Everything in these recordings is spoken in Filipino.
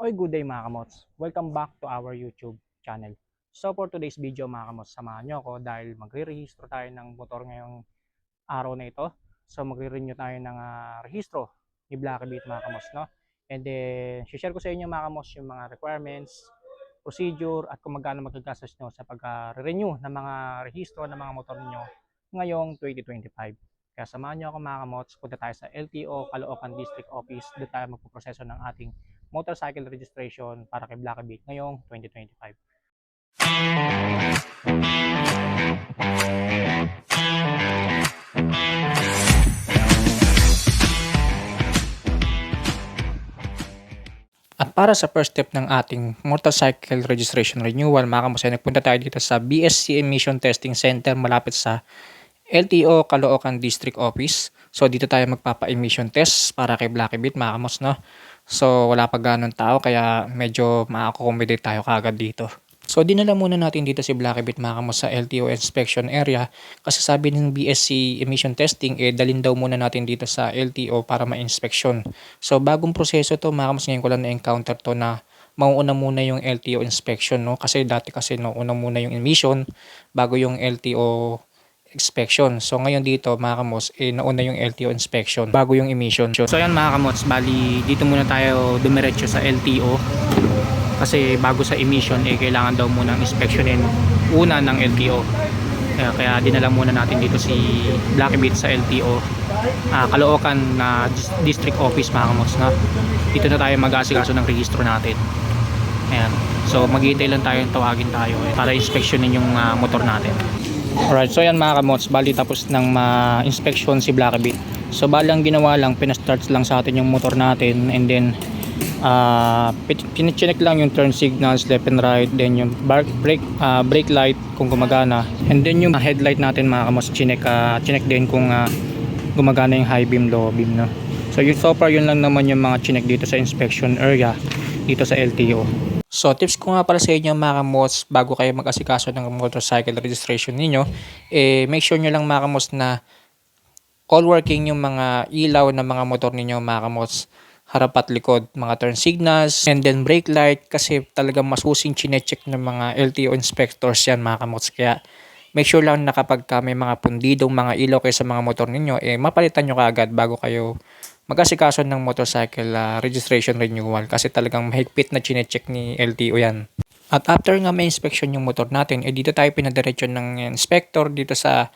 Oy, good day mga kamots. Welcome back to our YouTube channel. So for today's video mga kamots, samahan nyo ako dahil magre-rehistro tayo ng motor ngayong araw na ito. So magre-renew tayo ng ah, rehistro ni Blacky Beat mga kamots, no? And then, share ko sa inyo mga kamots yung mga requirements, procedure, at kung magkano magagastos nyo sa pag-renew ng mga rehistro ng mga motor niyo ngayong 2025. Kaya samahan nyo ako mga kamots, punta tayo sa LTO Caloocan District Office. Doon tayo magpuproseso ng ating motorcycle registration para kay Black Beat ngayong 2025. At para sa first step ng ating motorcycle registration renewal, mga kamusay, nagpunta tayo dito sa BSC Emission Testing Center malapit sa LTO Caloocan District Office. So dito tayo magpapa-emission test para kay Blacky Beat, mga kamos, no? So wala pa ganun tao kaya medyo ma-accommodate tayo kagad dito. So dinala muna natin dito si mga kamos sa LTO inspection area kasi sabi ng BSC emission testing eh dalin daw muna natin dito sa LTO para ma-inspection. So bagong proseso to mga kamos ngayon ko lang na-encounter to na mauuna muna yung LTO inspection no kasi dati kasi no una muna yung emission bago yung LTO inspection. So ngayon dito mga kamos, eh, nauna yung LTO inspection bago yung emission. So ayan mga kamos, bali dito muna tayo dumiretso sa LTO kasi bago sa emission eh kailangan daw muna inspeksyonin una ng LTO. Kaya, kaya dinala muna natin dito si Blacky Beat sa LTO ah, Caloocan na dis- district office mga kamos na dito na tayo mag-aasikaso ng rehistro natin ayan so maghihintay lang tayo tawagin tayo eh, para inspeksyonin yung ah, motor natin Alright, so yan mga kamots, bali tapos ng ma-inspection si Blackbeat. So bali ang ginawa lang, pinastart lang sa atin yung motor natin and then uh, pinicheck lang yung turn signals left and right, then yung bar- brake, ah, brake light kung gumagana. And then yung headlight natin mga kamots, chinek, uh, chinek din kung ah, gumagana yung high beam, low beam. No? So yun so far yun lang naman yung mga chinek dito sa inspection area dito sa LTO. So tips ko nga pala sa inyo mga kamos bago kayo mag-asikaso ng motorcycle registration ninyo, eh make sure nyo lang mga kamos na all working yung mga ilaw ng mga motor ninyo mga kamos harap at likod, mga turn signals, and then brake light kasi talagang masusing chinecheck ng mga LTO inspectors yan mga kamots. Kaya make sure lang na kapag ka may mga pundidong mga ilaw kayo sa mga motor ninyo, eh mapalitan nyo kaagad bago kayo mag-asikaso ng motorcycle ah, registration renewal kasi talagang mahigpit na chinecheck ni LTO yan. At after nga may inspection yung motor natin, eh dito tayo pinadiretso ng inspector dito sa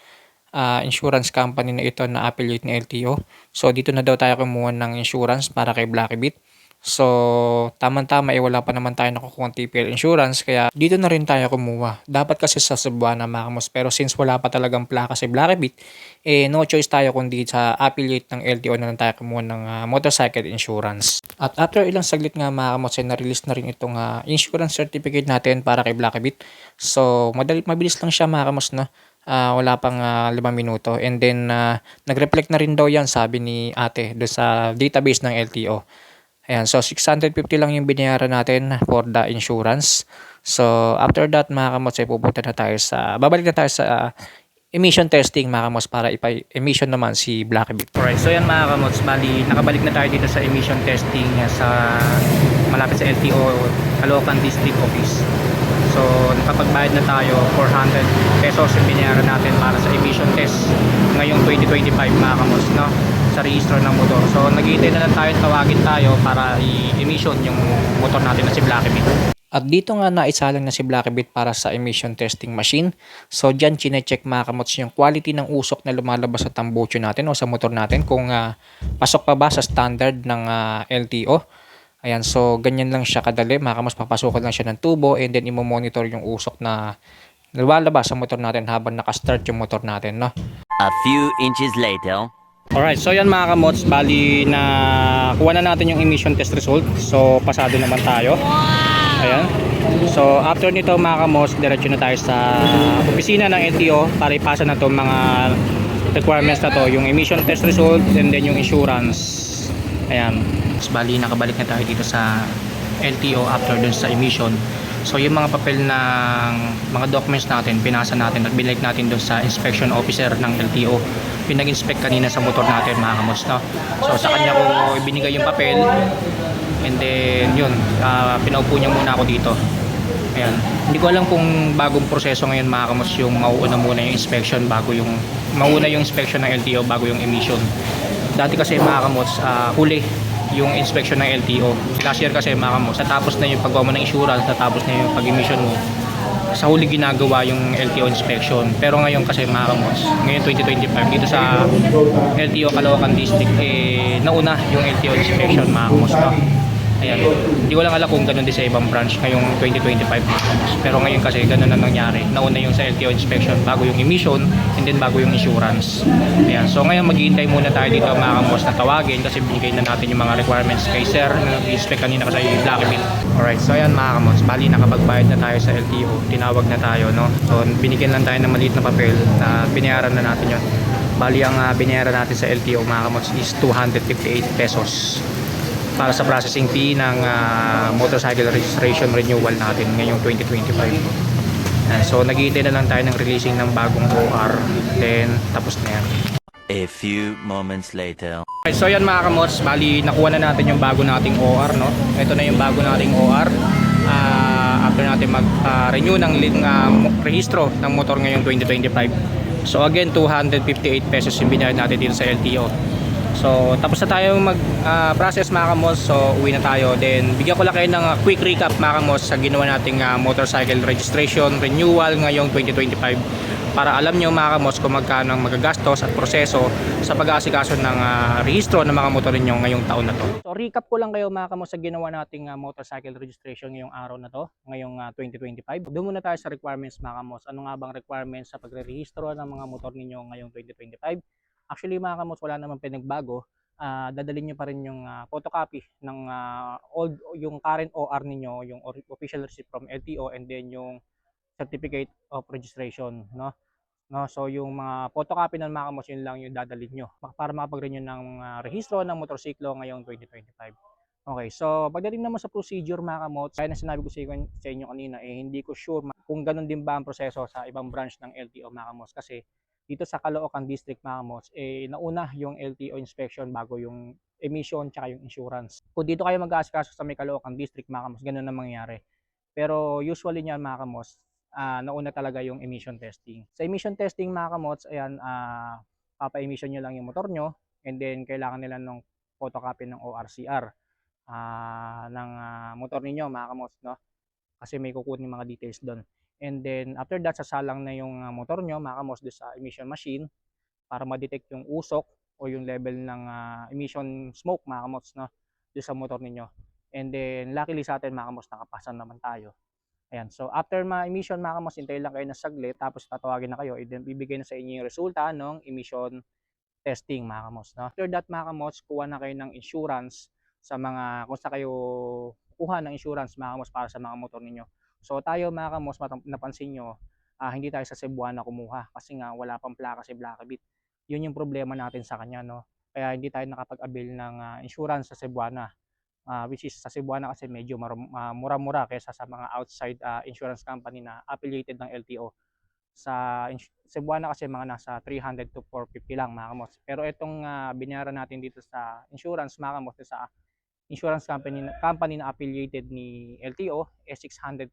ah, insurance company na ito na affiliate ni LTO. So dito na daw tayo kumuha ng insurance para kay Blacky Beat. So tamang-tama eh wala pa naman tayo nakukuha ng TPL insurance kaya dito na rin tayo kumuha. Dapat kasi sa Cebuana Makamos pero since wala pa talagang plaka si Blacky Beat, eh no choice tayo kundi sa affiliate ng LTO na lang tayo kumuha ng ah, motorcycle insurance. At after ilang saglit nga mga kamos, eh, na-release na rin itong ah, insurance certificate natin para kay Blacky Beat. So madali, mabilis lang siya mga kamos na Ah, wala pang ah, limang minuto. And then, ah, nag-reflect na rin daw yan, sabi ni ate, do sa database ng LTO. Ayan, so 650 lang yung binayaran natin for the insurance. So, after that, mga kamos, ay pupunta na tayo sa, babalik na tayo sa ah, emission testing, mga kamos, para ipa-emission naman si Blacky Beat. Alright, so yan mga kamos, bali, nakabalik na tayo dito sa emission testing sa malapit sa LTO Caloocan District Office. So, nakapagbayad na tayo 400 pesos yung binayaran natin para sa emission test ngayong 2025 mga kamos, no? Sa rehistro ng motor. So, naghihintay na lang tayo, tawagin tayo para i-emission yung motor natin na si Blacky Beat. At dito nga naisalang na si Blacky Beat para sa emission testing machine. So, dyan chinecheck mga kamots yung quality ng usok na lumalabas sa tambucho natin o sa motor natin kung ah, pasok pa ba sa standard ng ah, LTO. Ayan, so ganyan lang siya kadali. Mga kamos, papasukan lang siya ng tubo and then imo-monitor yung usok na lumalabas sa motor natin habang nakastart yung motor natin, no? A few inches later. Alright, so yan mga kamots, bali na kuha na natin yung emission test result. So, pasado naman tayo. Ayan. So, after nito mga kamots, diretso na tayo sa opisina ng LTO para ipasa na to mga requirements na to. Yung emission test result and then yung insurance. Ayan. So, bali nakabalik na tayo dito sa LTO after dun sa emission. So, yung mga papel ng mga documents natin, pinasa natin at binalik natin dun sa inspection officer ng LTO. Pinag-inspect kanina sa motor natin mga kamos, no? So, sa kanya ko ibinigay yung papel And then yun, ah, pinaupo niya muna ako dito. Ayan. Hindi ko alam kung bagong proseso ngayon mga kamos yung mauuna muna yung inspection bago yung mauna yung inspection ng LTO bago yung emission. Dati kasi mga kamos, ah, huli yung inspection ng LTO. Last year kasi mga kamos, natapos na yung paggawa mo ng insurance, natapos na yung pag-emission mo. Sa huli ginagawa yung LTO inspection. Pero ngayon kasi mga kamos, ngayon 2025 dito sa LTO Caloocan District eh nauna yung LTO inspection mga kamos. No? Ayan. Hindi ko lang alam kung ganun din sa ibang branch ngayong 2025. Pero ngayon kasi ganun na nangyari. Nauna yung sa LTO inspection bago yung emission and then bago yung insurance. Ayan. So ngayon maghihintay muna tayo dito mga kamos na tawagin kasi binigay na natin yung mga requirements kay sir na nag-inspect kanina kasi yung Black Bill. Alright. So ayan mga kamos. Bali nakapagbayad na tayo sa LTO. Tinawag na tayo. No? So binigyan lang tayo ng maliit na papel na binayaran na natin yun. Bali ang ah, binayaran natin sa LTO mga kamos is 258 pesos para sa processing fee ng ah, motorcycle registration renewal natin ngayong 2025. Ayan, so naghihintay na lang tayo ng releasing ng bagong OR then tapos na yan. A few moments later. Okay, so yan mga kamots, bali nakuha na natin yung bago nating OR no. Ito na yung bago nating OR. Ah, after natin mag-renew ng ah, mo- rehistro ng motor ngayong 2025. So again, 258 pesos yung binayad natin dito sa LTO. So tapos na tayo mag-process mga kamos. So uwi na tayo. Then bigyan ko lang kayo ng ah, quick recap mga kamos sa ginawa nating ah, motorcycle registration renewal ngayong 2025 para alam nyo mga kamos kung magkano ang magagastos at proseso sa pag-aasikaso ng ah, rehistro ng mga motor ninyo ngayong taon na to. So recap ko lang kayo mga kamos sa ginawa nating ah, motorcycle registration ngayong araw na to, ngayong ah, 2025. Doon muna tayo sa requirements mga kamos. Ano nga bang requirements sa pagre-rehistro ng mga motor ninyo ngayong 2025? Actually mga kamos wala naman pinagbago. Ah, dadalhin nyo pa rin yung ah, photocopy ng ah, old yung current OR ninyo, yung official receipt from LTO and then yung certificate of registration, no? No, so yung mga photocopy ng mga kamos yun lang yung dadalhin nyo para makapag-renew ng ah, rehistro ng motorsiklo ngayong 2025. Okay, so pagdating naman sa procedure mga kamots, kaya na sinabi ko sa inyo, sa inyo kanina, eh, hindi ko sure kung ganun din ba ang proseso sa ibang branch ng LTO mga kamots kasi dito sa Caloocan District mga eh, nauna yung LTO inspection bago yung emission tsaka yung insurance. Kung dito kayo mag-aasikaso sa may Caloocan District mga kamots, ganun na mangyayari. Pero usually niyan mga kamots, ah, nauna talaga yung emission testing. Sa emission testing mga kamots, ayan, ah, papa-emission nyo lang yung motor nyo and then kailangan nila ng photocopy ng ORCR ah, ng ah, motor ninyo mga kamots, no? Kasi may kukunin mga details doon. And then after that, sasalang na yung ah, motor nyo mga kamots doon sa emission machine para ma-detect yung usok o yung level ng ah, emission smoke mga kamots, no? Doon sa motor ninyo. And then luckily sa atin mga kamots, nakapasa naman tayo. Ayan. So, after ma-emission mga kamos, hintayin lang kayo na saglit, tapos tatawagin na kayo, i- bibigay na sa inyo yung resulta ng emission testing mga kamos. No? After that mga kamos, kuha na kayo ng insurance sa mga, kung sa kayo kuha ng insurance mga kamos para sa mga motor ninyo. So, tayo mga kamos, napansin nyo, ah, hindi tayo sa Cebuana kumuha kasi nga wala pang plaka si Blackbit. Yun yung problema natin sa kanya. No? Kaya hindi tayo nakapag-avail ng ah, insurance sa Cebuana. Ah, which is sa Cebuana kasi medyo mura-mura kaysa sa mga outside ah, insurance company na affiliated ng LTO. Sa Cebuana kasi mga nasa 300 to 450 lang mga kamos. Pero itong ah, binayaran natin dito sa insurance mga kamos sa insurance company company na affiliated ni LTO is 650.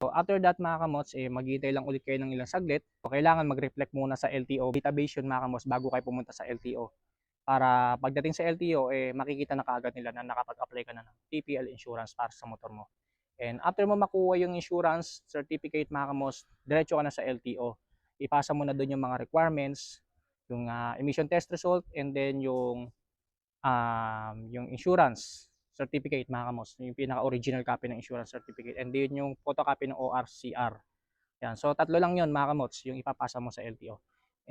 So after that mga kamots, eh, maghihintay lang ulit kayo ng ilang saglit. So, kailangan mag-reflect muna sa LTO database yun mga kamots bago kayo pumunta sa LTO para pagdating sa LTO eh makikita na kaagad nila na nakapag-apply ka na ng TPL insurance para sa motor mo. And after mo makuha yung insurance certificate mga kamos, diretso ka na sa LTO. Ipasa mo na doon yung mga requirements, yung ah, emission test result and then yung um, yung insurance certificate mga kamos, yung pinaka-original copy ng insurance certificate and then yung photocopy ng ORCR. Yan. So tatlo lang yun mga kamots, yung ipapasa mo sa LTO.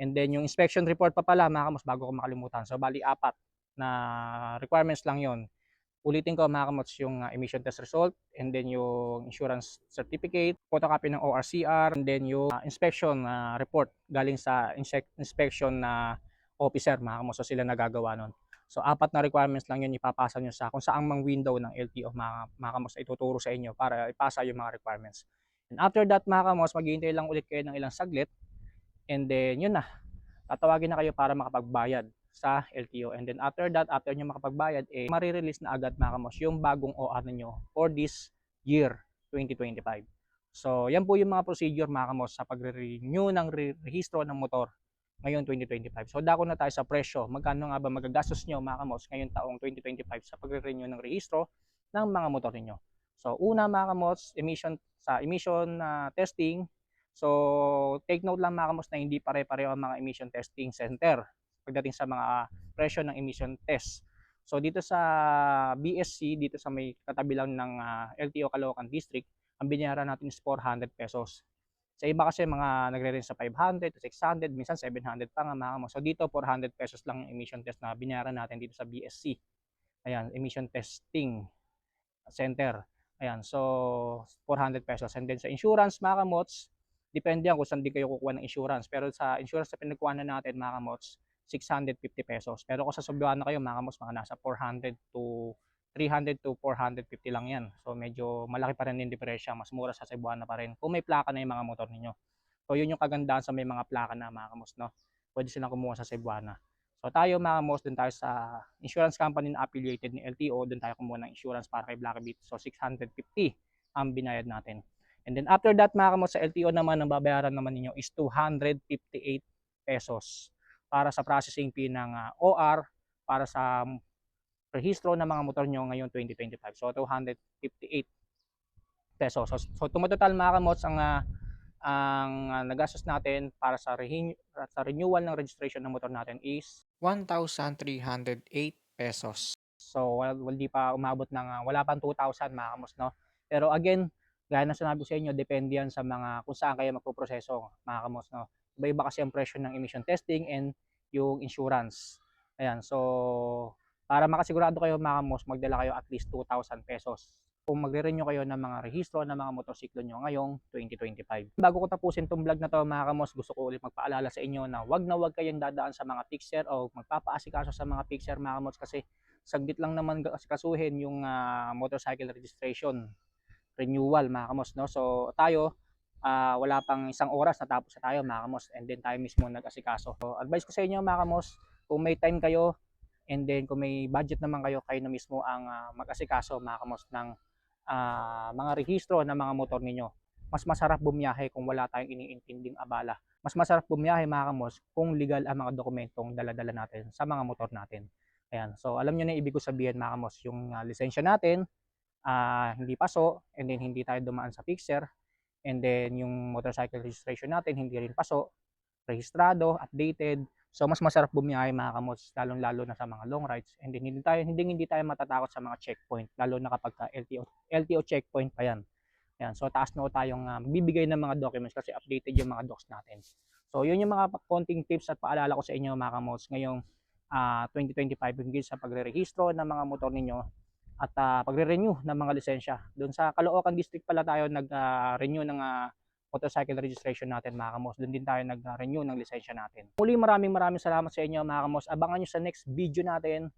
And then yung inspection report pa pala mga kamos bago ko makalimutan. So bali apat na requirements lang yon. Ulitin ko mga kamots yung uh, emission test result and then yung insurance certificate, photocopy ng ORCR and then yung uh, inspection uh, report galing sa inspe- inspection na officer mga kamos. So sila nagagawa nun. So apat na requirements lang yun ipapasa nyo sa kung saang mang window ng LTO mga, mga kamos ituturo sa inyo para ipasa yung mga requirements. And after that mga kamos, maghihintay lang ulit kayo ng ilang saglit And then, yun na. Tatawagin na kayo para makapagbayad sa LTO. And then after that, after nyo makapagbayad, eh, marirelease na agad mga kamos yung bagong OR ninyo for this year, 2025. So, yan po yung mga procedure mga kamos sa pagre-renew ng re- rehistro ng motor ngayon 2025. So, dako na tayo sa presyo. Magkano nga ba magagastos nyo mga kamos ngayon taong 2025 sa pagre-renew ng rehistro ng mga motor ninyo. So, una mga kamos, emission, sa emission na testing, So, take note lang mga kamos na hindi pare-pareho ang mga emission testing center pagdating sa mga presyo ng emission test. So, dito sa BSC, dito sa may katabi lang ng ah, LTO Caloocan District, ang binayaran natin is 400 pesos. Sa iba kasi mga nagre-range sa 500 to 600, minsan 700 pa nga mga. So, dito 400 pesos lang emission test na binayaran natin dito sa BSC. Ayan, emission testing center. Ayan, so 400 pesos. And then sa insurance, mga kamots, depende yan kung saan di kayo kukuha ng insurance. Pero sa insurance na pinagkuha na natin, mga kamots, 650 pesos. Pero kung sa Subuana kayo, mga kamots, mga nasa 400 to 300 to 450 lang yan. So medyo malaki pa rin yung diferensya. Mas mura sa Cebuana pa rin. Kung may plaka na yung mga motor ninyo. So yun yung kagandahan sa may mga plaka na mga kamots, no? Pwede silang kumuha sa Cebuana. So tayo mga kamots, dun tayo sa insurance company na affiliated ni LTO, dun tayo kumuha ng insurance para kay Black Beat. So 650 ang binayad natin. And then after that mga kamo sa LTO naman ang babayaran naman ninyo is 258 pesos para sa processing fee ng ah, OR para sa rehistro ng mga motor nyo ngayon 2025. So 258 pesos. So, so tumatotal mga kamots ang ah, ang ah, nagastos natin para sa, rehin- sa renewal ng registration ng motor natin is 1,308 pesos. So, wala, hindi pa umabot ng, ah, wala pang 2,000 mga kamos, no? Pero again, gaya na sinabi ko sa inyo, depende yan sa mga, kung saan kayo magpuproseso, mga kamos, no? Iba-iba kasi ang presyo ng emission testing and yung insurance. Ayan, so, para makasigurado kayo mga kamos, magdala kayo at least 2,000 pesos. Kung magre-renew kayo ng mga rehistro ng mga motorsiklo nyo ngayong 2025. Bago ko tapusin tong vlog na to mga kamos, gusto ko ulit magpaalala sa inyo na wag na wag kayong dadaan sa mga fixer o magpapaasikaso sa mga fixer mga kamos kasi saglit lang naman kasuhin yung ah, motorcycle registration renewal mga kamos no? So tayo ah, wala pang isang oras natapos na tayo mga kamos and then tayo mismo nag-asikaso. So advice ko sa inyo mga kamos kung may time kayo and then kung may budget naman kayo kayo na mismo ang ah, mag-asikaso mga kamos ng ah, mga rehistro ng mga motor ninyo mas masarap bumiyahe kung wala tayong iniintinding abala mas masarap bumiyahe mga kung legal ang mga dokumentong dala-dala natin sa mga motor natin Ayan. So, alam nyo na ibig ko sabihin mga yung ah, lisensya natin, ah, hindi paso, and then hindi tayo dumaan sa fixer, and then yung motorcycle registration natin, hindi rin paso, rehistrado, updated. So, mas masarap bumiyahe mga kamos, lalong-lalo na sa mga long rides. And then, hindi tayo, hindi, hindi tayo matatakot sa mga checkpoint, lalo na kapag ka LTO, LTO checkpoint pa yan. Ayan. So, taas na tayong uh, bibigay ng mga documents kasi updated yung mga docs natin. So, yun yung mga konting tips at paalala ko sa inyo mga kamos ngayong ah, 2025 hinggil sa pagre-rehistro ng mga motor ninyo at ah, pagre-renew ng mga lisensya. Doon sa Caloocan District pala tayo nag-renew ng ah, motorcycle registration natin mga kamos. Doon din tayo nag-renew ng lisensya natin. Muli maraming maraming salamat sa inyo mga kamos. Abangan nyo sa next video natin.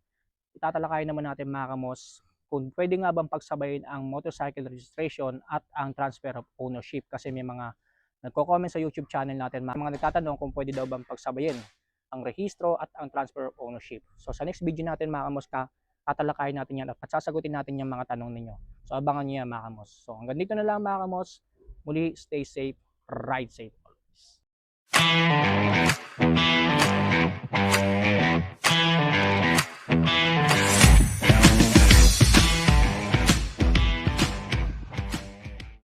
Itatalakayin naman natin mga kamos kung pwede nga bang pagsabayin ang motorcycle registration at ang transfer of ownership kasi may mga nagko-comment sa YouTube channel natin mga, mga nagtatanong kung pwede daw bang pagsabayin ang rehistro at ang transfer of ownership. So sa next video natin mga kamos ka, tatalakayin natin yan at sasagutin natin yung mga tanong ninyo. So abangan nyo yan mga kamos. So hanggang dito na lang mga kamos. Muli, stay safe, ride safe always.